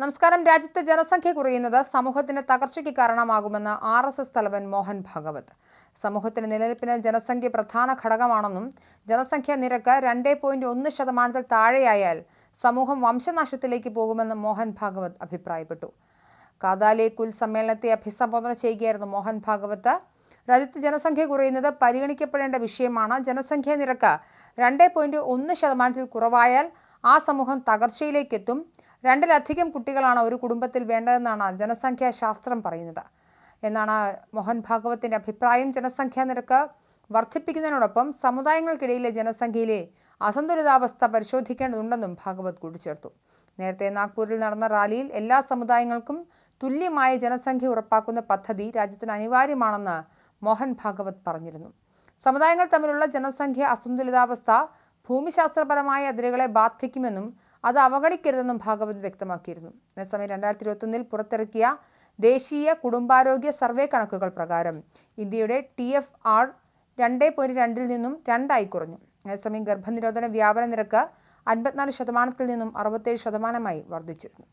നമസ്കാരം. രാജ്യത്ത് ജനസംഖ്യ കുറയുന്നത് സമൂഹത്തിന്റെ തകർച്ചയ്ക്ക് കാരണമാകുമെന്ന് ആർ എസ് എസ് തലവൻ മോഹൻ ഭഗവത്. സമൂഹത്തിന്റെ നിലനിൽപ്പിന് ജനസംഖ്യ പ്രധാന ഘടകമാണെന്നും ജനസംഖ്യ നിരക്ക് രണ്ട് പോയിന്റ് ഒന്ന് ശതമാനത്തിൽ താഴെയായാൽ സമൂഹം വംശനാശത്തിലേക്ക് പോകുമെന്നും മോഹൻ ഭാഗവത് അഭിപ്രായപ്പെട്ടു. കാതാലെ കുൽ സമ്മേളനത്തെ അഭിസംബോധന ചെയ്യുകയായിരുന്നു മോഹൻ ഭാഗവത്. രാജ്യത്ത് ജനസംഖ്യ കുറയുന്നത് പരിഗണിക്കപ്പെടേണ്ട വിഷയമാണ് ജനസംഖ്യ നിരക്ക് രണ്ട് പോയിന്റ് ഒന്ന് ശതമാനത്തിൽ കുറവായാൽ ആ സമൂഹം തകർച്ചയിലേക്കെത്തും. രണ്ടിലധികം കുട്ടികളാണ് ഒരു കുടുംബത്തിൽ വേണ്ടതെന്നാണ് ജനസംഖ്യാ ശാസ്ത്രം പറയുന്നത്. എന്നാണ് മോഹൻ ഭാഗവത്തിന്റെ അഭിപ്രായം. ജനസംഖ്യാ നിരക്ക് വർദ്ധിപ്പിക്കുന്നതിനോടൊപ്പം സമുദായങ്ങൾക്കിടയിലെ ജനസംഖ്യയിലെ അസന്തുലിതാവസ്ഥ പരിശോധിക്കേണ്ടതുണ്ടെന്നും ഭാഗവത് കൂട്ടിച്ചേർത്തു. നേരത്തെ നാഗ്പൂരിൽ നടന്ന റാലിയിൽ എല്ലാ സമുദായങ്ങൾക്കും തുല്യമായ ജനസംഖ്യ ഉറപ്പാക്കുന്ന പദ്ധതി രാജ്യത്തിന് അനിവാര്യമാണെന്ന് മോഹൻ ഭാഗവത് പറഞ്ഞിരുന്നു. സമുദായങ്ങൾ തമ്മിലുള്ള ജനസംഖ്യ അസന്തുലിതാവസ്ഥ ഭൂമിശാസ്ത്രപരമായ അതിരുകളെ ബാധിക്കുമെന്നും അത് അവഗണിക്കരുതെന്നും ഭാഗവത് വ്യക്തമാക്കിയിരുന്നു. അതേസമയം രണ്ടായിരത്തി ഇരുപത്തൊന്നിൽ പുറത്തിറക്കിയ ദേശീയ കുടുംബാരോഗ്യ സർവേ കണക്കുകൾ പ്രകാരം ഇന്ത്യയുടെ ടി എഫ് ആർ രണ്ട് പോയിന്റ് രണ്ടിൽ നിന്നും രണ്ടായി കുറഞ്ഞു. അതേസമയം ഗർഭനിരോധന വ്യാപന നിരക്ക് അൻപത്തിനാല് ശതമാനത്തിൽ നിന്നും അറുപത്തേഴ് ശതമാനമായി വർദ്ധിച്ചിരുന്നു.